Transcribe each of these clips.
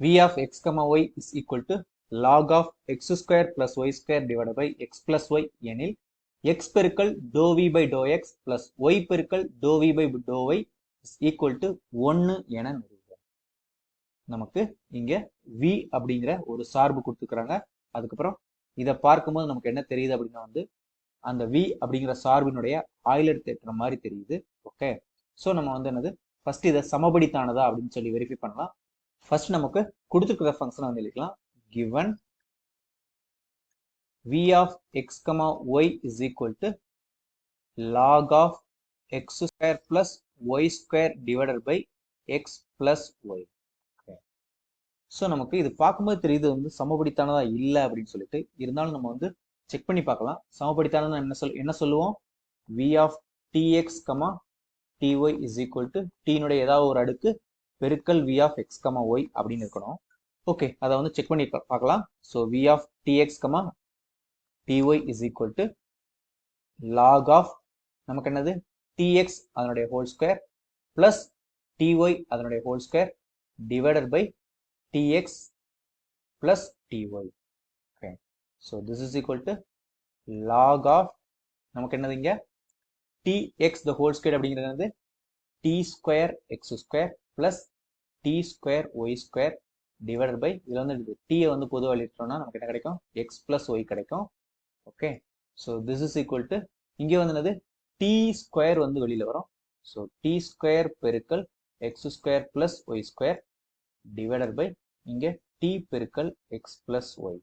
v of x comma y is equal to log of x square plus y square divided by x plus y எனில் x பெருக்கல் dou v by dou x plus y பெருக்கல் dou v by dou y is equal to 1 என நிறுவுகிறோம் நமக்கு இங்க v அப்படிங்கிற ஒரு சார்பு கொடுத்துக்கிறாங்க அதுக்கப்புறம் இதை பார்க்கும்போது நமக்கு என்ன தெரியுது அப்படின்னா வந்து அந்த v அப்படிங்கிற சார்பினுடைய ஆயிலர் தேற்றம் மாதிரி தெரியுது. ஓகே ஸோ நம்ம வந்து என்னது? ஃபர்ஸ்ட் இதை சமபடித்தானதா அப்படின்னு சொல்லி வெரிஃபை பண்ணலாம். ஃபர்ஸ்ட் நமக்கு கொடுத்துருக்கிற ஃபங்க்ஷனை வந்து எழுதிக்கலாம். Given v of x comma y is equal to log of x square plus y square divided by x plus y. So நமக்கு இது பார்க்கும்போது தெரியுது வந்து சமபடித்தானதா இல்லை அப்படின்னு சொல்லிட்டு. இருந்தாலும் நம்ம வந்து செக் பண்ணி பார்க்கலாம். சமபடித்தானதா என்ன சொல் என்ன சொல்லுவோம்? V of D X comma D Y is equal to டீனுடைய ஏதாவது ஒரு அடுக்கு பெருக்கல் V of X comma Y அப்படின்னு இருக்கணும் ஓகே அதை வந்து செக் பண்ணி பார்க்கலாம் so V of D X comma D Y is equal to log of நமக்கு என்னது டிஎக்ஸ் அதனுடைய whole square plus D Y அதனுடைய whole square divided by D X plus D Y okay so this is equal to log of நமக்கு என்னது இங்கே D X the whole square அப்படிங்கிறது D square X square plus D square Y square divided by இதில் வந்து டீயை வந்து பொதுவாக எழுதிட்டோம்னா நமக்கு என்ன கிடைக்கும்? எக்ஸ் ப்ளஸ் ஒய் கிடைக்கும். Okay so this is equal to இங்கே வந்து என்னது? டி ஸ்கொயர் வந்து வெளியில் வரும். ஸோ டி ஸ்கொயர் பெருக்கல் X square plus Y square divided by இங்கே டி பெருக்கல் எக்ஸ் பிளஸ் ஒய்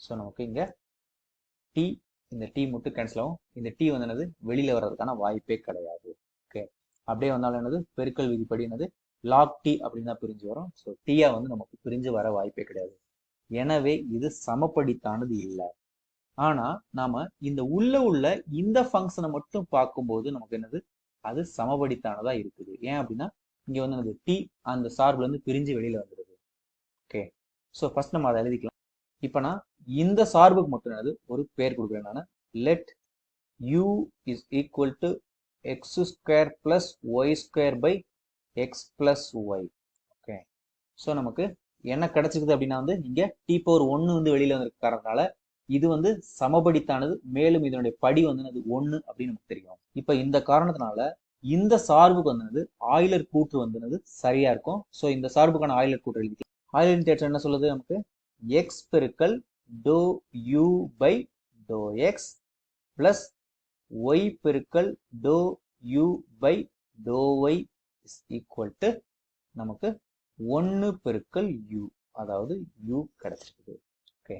ஸோ நமக்கு இங்கே டி இந்த டி மட்டும் கேன்சல் ஆகும். இந்த டி வந்து என்னது? வெளியில் வர்றதுக்கான வாய்ப்பே கிடையாது. ஓகே அப்படியே வந்தாலும் என்னது? பெருக்கல் விதிப்படி என்னது? லாக் டி அப்படின்னு தான் பிரிஞ்சு வரும். ஸோ டீயா வந்து நமக்கு பிரிஞ்சு வர வாய்ப்பே கிடையாது. எனவே இது சமப்படித்தானது இல்லை. ஆனா நாம இந்த உள்ள உள்ள இந்த ஃபங்க்ஷனை மட்டும் பார்க்கும்போது நமக்கு என்னது? அது சமபடித்தானதா இருக்குது. ஏன் அப்படின்னா இங்க வந்து எனது டி அந்த சார்புல இருந்து பிரிஞ்சு வெளியில வந்துடுது ஓகே ஸோ ஃபர்ஸ்ட் நம்ம அதை எழுதிக்கலாம். இப்போ நான் இந்த சார்புக்கு மட்டும் என்னது? ஒரு பேர் கொடுக்குறேன் நான். Let U is equal to X square plus Y square by X plus Y okay so நமக்கு என்ன கிடைச்சிருக்குது அப்படின்னா வந்து இங்கே டி பவர் ஒன்று வந்து வெளியில் வந்திருக்க இது வந்து சமபடித்தானது மேலும் இதனுடைய படி வந்து அது ஒன்று அப்படின்னு நமக்கு தெரியும். இப்போ இந்த காரணத்தினால இந்த சார்புக்கு வந்தது ஆயிலர் கூற்று வந்து சரியா இருக்கும். ஸோ இந்த சார்புக்கான ஆயிலர் கூற்று எழுதி ஆயிலர் தேற்றம் என்ன சொல்லுது நமக்கு? எக்ஸ் பெருக்கல் do U by do X plus Y பெருக்கல் do U by do Y is equal to நமக்கு ஒன்று பெருக்கல் யூ அதாவது யூ கிடைச்சிருக்குது. ஓகே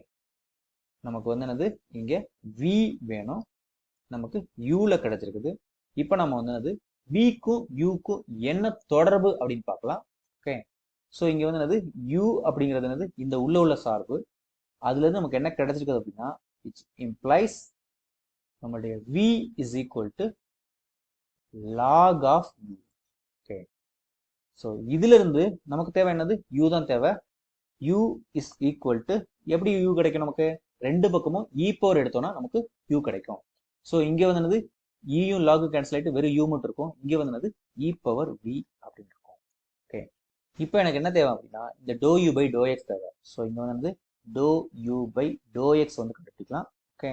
நமக்கு வந்து என்னது? இங்க வி வேணும். நமக்கு யூல கிடைச்சிருக்குது. இப்போ நம்ம வந்து என்னது? விக்கும் யூக்கும் என்ன தொடர்பு அப்படின்னு பார்க்கலாம். ஓகே ஸோ இங்க வந்து என்னது? யூ அப்படிங்கிறது என்னது? இந்த உள்ள உள்ள சார்பு. அதுல இருந்து நமக்கு என்ன கிடைச்சிருக்குது அப்படின்னா இட்ஸ் இம்ப்ளைஸ் நம்மளுடைய V is equal to log of U so இதிலிருந்து நமக்கு தேவை என்னது? யூ தான் தேவை. யூ இஸ் ஈக்குவல் டு எப்படி யூ கிடைக்கும் நமக்கு? ரெண்டு பக்கமும் e இ பவர் எடுத்தோம்னா நமக்கு யூ கிடைக்கும். ஸோ இங்கே வந்து என்னது? E இயும் லாகு கேன்சல் ஆகிட்டு வெறும் யூ மட்டும் இருக்கும். இங்கே வந்து என்னது? இ பவர் வி அப்படின்னு இருக்கும். ஓகே இப்போ எனக்கு என்ன தேவை அப்படின்னா இந்த do U by do X தேவை. ஸோ இங்கே வந்து do U by do X வந்து கண்டுபிடிக்கலாம். ஓகே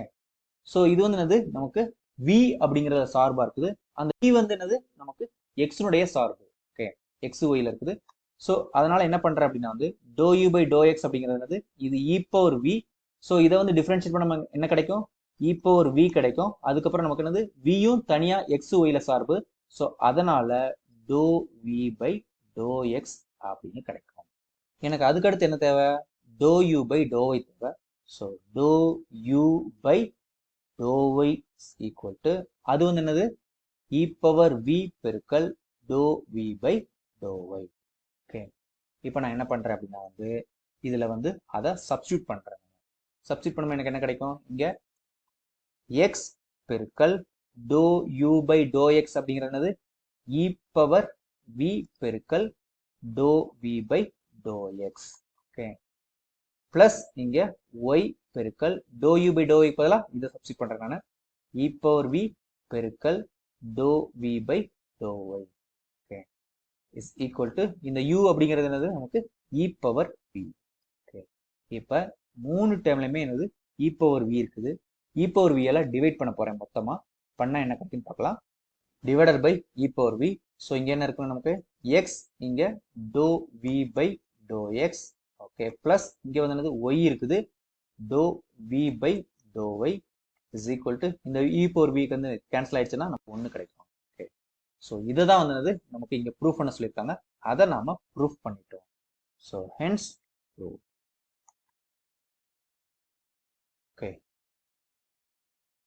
ஸோ இது வந்து என்னது? நமக்கு வி அப்படிங்கிற சார்பாக இருக்குது. அந்த வி வந்து என்னது? நமக்கு எக்ஸினுடைய சார்பு. எக்ஸ் ஒயில் இருக்குது. ஸோ அதனால என்ன பண்ணுறேன் அப்படின்னா வந்து do U by do X அப்படிங்கிறது என்னது? இது இ பவர் வி ஸோ இதை வந்து டிஃப்ரென்ஷியேட் பண்ண நமக்கு என்ன கிடைக்கும்? இ பவர் வி கிடைக்கும். அதுக்கப்புறம் நமக்கு என்னது? வியும் தனியாக எக்ஸ் ஒயில சார்பு. ஸோ அதனால do V by do X அப்படின்னு கிடைக்கும். எனக்கு அதுக்கடுத்து என்ன தேவை? Do U by do Y தேவை. So do U by do Y equal to அது வந்து என்னது? இ பவர் வி பெருக்கல் do V by do Y okay இப்போ நான் என்ன பண்றேன் அப்படின்னா வந்து இதுல வந்து அதை சப்ஸ்டியூட் பண்றேன். சப்ஸ்டியூட் பண்ணும்போது எனக்கு என்ன கிடைக்கும்? இங்க எக்ஸ் பெருக்கல் do U by do X அப்படிங்கிறது இ பவர் வி பெருக்கல் do V by do X okay plus இங்க ஒய் பெருக்கல் டோ யூ பை டோ ஒய்க்கு பதிலாக இதை சப்ஸ்டியூட் பண்ணுறேன் நான். இ பவர் வி பெருக்கல் do V by do Y is equal to இந்த யூ அப்படிங்கிறது என்னது? நமக்கு இ பவர் வி ஓகே இப்போ மூணு டைம்லையுமே என்னது? இ பவர் வி இருக்குது. இ பவர் வி எல்லாம் டிவைட் பண்ண போகிறேன் மொத்தமாக பண்ணால் என்ன கிடைக்குன்னு பார்க்கலாம். Divided by E power V so இங்கே என்ன இருக்குன்னு நமக்கு? எக்ஸ் இங்கே do V by do X okay plus இங்கே வந்து என்னது? ஒய் இருக்குது. Do V by do Y is equal to இந்த இ பவர் விக்கு வந்து கேன்சல் ஆயிடுச்சுன்னா நமக்கு ஒன்று கிடைக்கும். ஸோ இதுதான் வந்து நமக்கு இங்கே ப்ரூஃப் பண்ண சொல்லியிருக்காங்க. அதை நாம ப்ரூஃப் பண்ணிட்டோம். So hence proof